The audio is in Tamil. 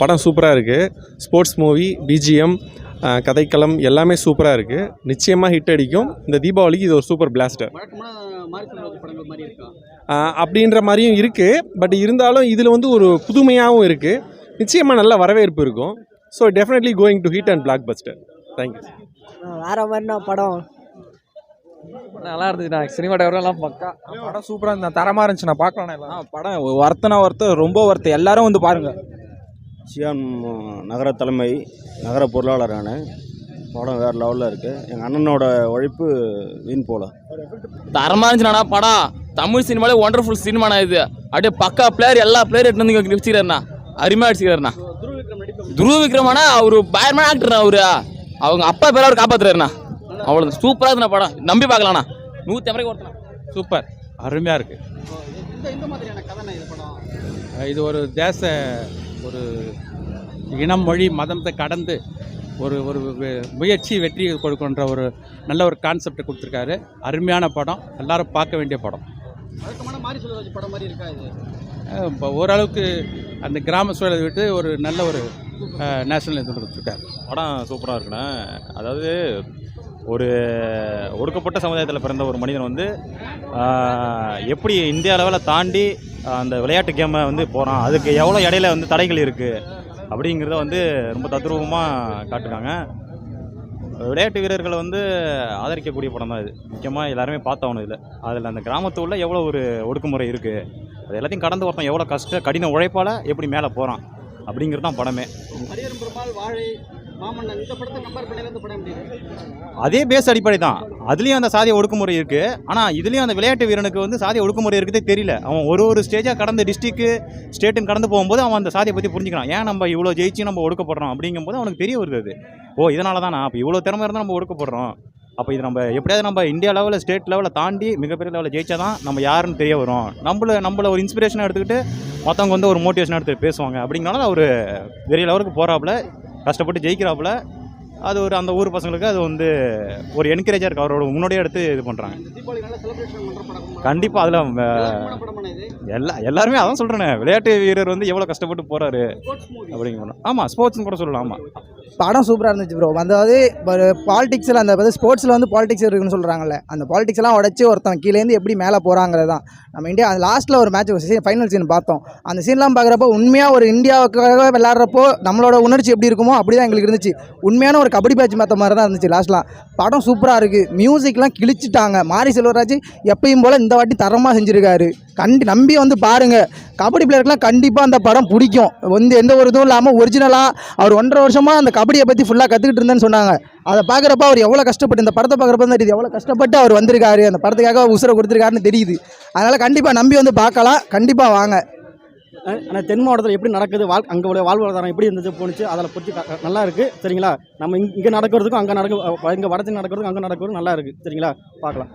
படம் சூப்பராக இருக்குது ஸ்போர்ட்ஸ் மூவி பிஜிஎம் கதைக்களம் எல்லாமே சூப்பராக இருக்குது நிச்சயமாக ஹிட் அடிக்கும். இந்த தீபாவளிக்கு இது ஒரு சூப்பர் பிளாஸ்டர் அப்படின்ற மாதிரியும் இருக்குது பட் இருந்தாலும் இதில் வந்து ஒரு புதுமையாகவும் இருக்குது நிச்சயமாக நல்ல வரவேற்பு இருக்கும். So definitely going to hit and blockbuster thank you வேற மாதிரினா படம்? நல்லா இருந்துச்சுண்ணா சினிமாட்டோகிராஃபர்லாம் பக்கா. படம் சூப்பராக இருந்தா தரமாக இருந்துச்சு. நான் பார்க்கலாம் எல்லாம் படம் ஒருத்தனா ஒருத்தர் ரொம்ப ஒருத்தர் எல்லாரும் வந்து பாருங்க. சியான் நகர தலைமை நகர பொருளாளர் நான் படம் வேறு லெவலில் இருக்குது எங்கள் அண்ணனோட உழைப்பு வீண் போல. தரமாக இருந்துச்சுண்ணா படம். தமிழ் சினிமாலே ஒண்டர்ஃபுல் சினிமாண்ணா இது. அப்படியே பக்கா பிளேயர் எல்லா பிளேயர் எடுத்து வந்து வச்சுக்கிறாருண்ணா அருமையாக அடிச்சுக்கிறாருண்ணா துருவ விக்ரம் நடிப்பு துருவ விக்ரமாண்ணா அவர் பயமான ஆக்டர்ண்ணா அவரு. அவங்க அப்பா பேர் அவர் காப்பாத்துறாருண்ணா. அவ்வளோ சூப்பராக இருக்குண்ணா படம். நம்பி பார்க்கலாண்ணா நூற்றி ஐம்பது ஒருத்தனா சூப்பர் அருமையாக இருக்குது இந்த இந்த மாதிரியான கதைண்ணா இது படம். இது ஒரு தேச ஒரு இனம் மொழி மதத்தை கடந்து ஒரு ஒரு முயற்சி வெற்றி கொடுக்கின்ற ஒரு நல்ல ஒரு கான்செப்டை கொடுத்துருக்காரு. அருமையான படம். எல்லாரும் பார்க்க வேண்டிய படம். படம் மாதிரி இருக்கா இது? ஓரளவுக்கு அந்த கிராம சூழலை விட்டு ஒரு நல்ல ஒரு நேஷனல் இது கொடுத்துருக்காரு. படம் சூப்பராக இருக்குண்ணே. அதாவது ஒரு ஒடுக்கப்பட்ட சமுதாயத்தில் பிறந்த ஒரு மனிதன் வந்து எப்படி இந்திய அளவில் தாண்டி அந்த விளையாட்டு கேமை வந்து போகிறான் அதுக்கு எவ்வளோ இடையில வந்து தடைகள் இருக்குது அப்படிங்கிறத வந்து ரொம்ப தத்ரூபமாக காட்டுறாங்க. விளையாட்டு வீரர்களை வந்து ஆதரிக்கக்கூடிய படம் தான் இது. முக்கியமாக எல்லாருமே பார்த்தவனும் இதில். அதில் அந்த கிராமத்து உள்ள எவ்வளோ ஒரு ஒடுக்குமுறை இருக்குது அது எல்லாத்தையும் கடந்து ஒருத்தன் எவ்வளோ கஷ்ட கடின உழைப்பால் எப்படி மேலே போகிறான் அப்படிங்கிறது தான் படமே. வாழை மாமன்னன் இந்த படத்தை கம்பேர் இந்த படம் அதே பேஸ் அடிப்படை தான். அதுலேயும் அந்த சாதிய ஒடுக்குமுறை இருக்குது ஆனால் இதுலேயும் அந்த விளையாட்டு வீரனுக்கு வந்து சாதிய ஒடுக்குமுறை இருக்குதே தெரியல. அவன் ஒரு ஒரு ஸ்டேஜாக கடந்து டிஸ்ட்ரிக்கு ஸ்டேட்டுன்னு கடந்து போகும்போது அவன் அந்த சாதியை பற்றி புரிஞ்சுக்கிறான். ஏன் நம்ம இவ்வளோ ஜெயிச்சு நம்ம ஒடுக்கப்படுறோம் அப்படிங்கும்போது அவனுக்கு தெரிய வருது அது. ஓ இதனால தான் அப்போ இவ்வளோ திறமை இருந்தால் நம்ம ஒடுக்கப்படுறோம். அப்போ இது நம்ம எப்படியாவது நம்ம இந்தியா லெவலில் ஸ்டேட் லெவலில் தாண்டி மிகப்பெரிய லெவலில் ஜெயிச்சா தான் நம்ம யாருன்னு தெரிய வரும். நம்மள நம்மள ஒரு இன்ஸ்பிரேஷனாக எடுத்துக்கிட்டு மற்றவங்க வந்து ஒரு மோட்டிவேஷன் எடுத்து பேசுவாங்க. அப்படிங்கனால அவர் பெரிய லெவலுக்கு போகிறாப்புல கஷ்டப்பட்டு ஜெயிக்கிறாப்புல அது ஒரு அந்த ஊர் பசங்களுக்கு அது வந்து ஒரு என்கரேஜாக இருக்கு. அவரோட முன்னாடியே எடுத்து இது பண்ணுறாங்க கண்டிப்பாக அதில் எல்லா எல்லாருமே அதான் சொல்கிறேனே விளையாட்டு வீரர் வந்து எவ்வளோ கஷ்டப்பட்டு போகிறாரு அப்படிங்கிற ஆமாம் ஸ்போர்ட்ஸ்னு கூட சொல்லலாம். ஆமாம் படம் சூப்பராக இருந்துச்சு ப்ரோ அதாவது ஒரு பாலிடிக்ஸில் அந்த ஸ்போர்ட்ஸில் வந்து பாலிடிக்ஸ் இருக்குன்னு சொல்கிறாங்கல்ல அந்த பாலிடிக்ஸ் எல்லாம் உடச்சி ஒருத்தன் கீழேருந்து எப்படி மேலே போகிறாங்கிறது தான். நம்ம இந்தியா அந்த லாஸ்ட்டில் ஒரு மேட்ச் சீன் ஃபைனல் சீன் பார்த்தோம். அந்த சீன்லாம் பார்க்குறப்போ உண்மையாக ஒரு இந்தியாவுக்காக விளாட்றப்போ நம்மளோட உணர்ச்சி எப்படி இருக்குமோ அப்படி தான் எங்களுக்கு இருந்துச்சு. உண்மையான ஒரு கபடி மேட்ச் பார்த்த மாதிரி தான் இருந்துச்சு லாஸ்ட்லாம் படம் சூப்பராக இருக்குது மியூசிக்லாம் கிழிச்சிட்டாங்க. மாரி செல்வராஜ் எப்பயும் போல் இந்த வாட்டி தரமாக செஞ்சுருக்காரு. கண்டி நம்பி வந்து பாருங்கள் கபடி பிளேயருக்குலாம் கண்டிப்பாக அந்த படம் பிடிக்கும். வந்து எந்த ஒரு இதுவும் இல்லாமல் ஒரிஜினலாக அவர் ஒன்றரை வருஷமாக அந்த கபடியை பற்றி ஃபுல்லாக கற்றுக்கிட்டு இருந்தேன்னு சொன்னாங்க. அதை பார்க்குறப்ப அவர் எவ்வளோ கஷ்டப்பட்டு இந்த படத்தை பார்க்குறப்ப தான் தெரியுது எவ்வளோ கஷ்டப்பட்டு அவர் வந்திருக்காரு அந்த படத்துக்காக உசுரை கொடுத்துருக்காருன்னு தெரியுது. அதனால் கண்டிப்பாக நம்பி வந்து பார்க்கலாம். கண்டிப்பாக வாங்க. ஆனால் தென் மாவட்டத்தில் எப்படி நடக்குது? வாழ் அங்கே உள்ள வாழ்வாதாரம் எப்படி இருந்துச்சு போணுச்சு அதில் பற்றி நல்லா இருக்குது சரிங்களா? நம்ம இங்கே நடக்கிறதுக்கும் அங்கே நடக்க இங்கே வடத்தில் நடக்கிறதுக்கும் அங்கே நடக்கிறதுக்கும் நல்லா இருக்குது சரிங்களா? பார்க்கலாம்.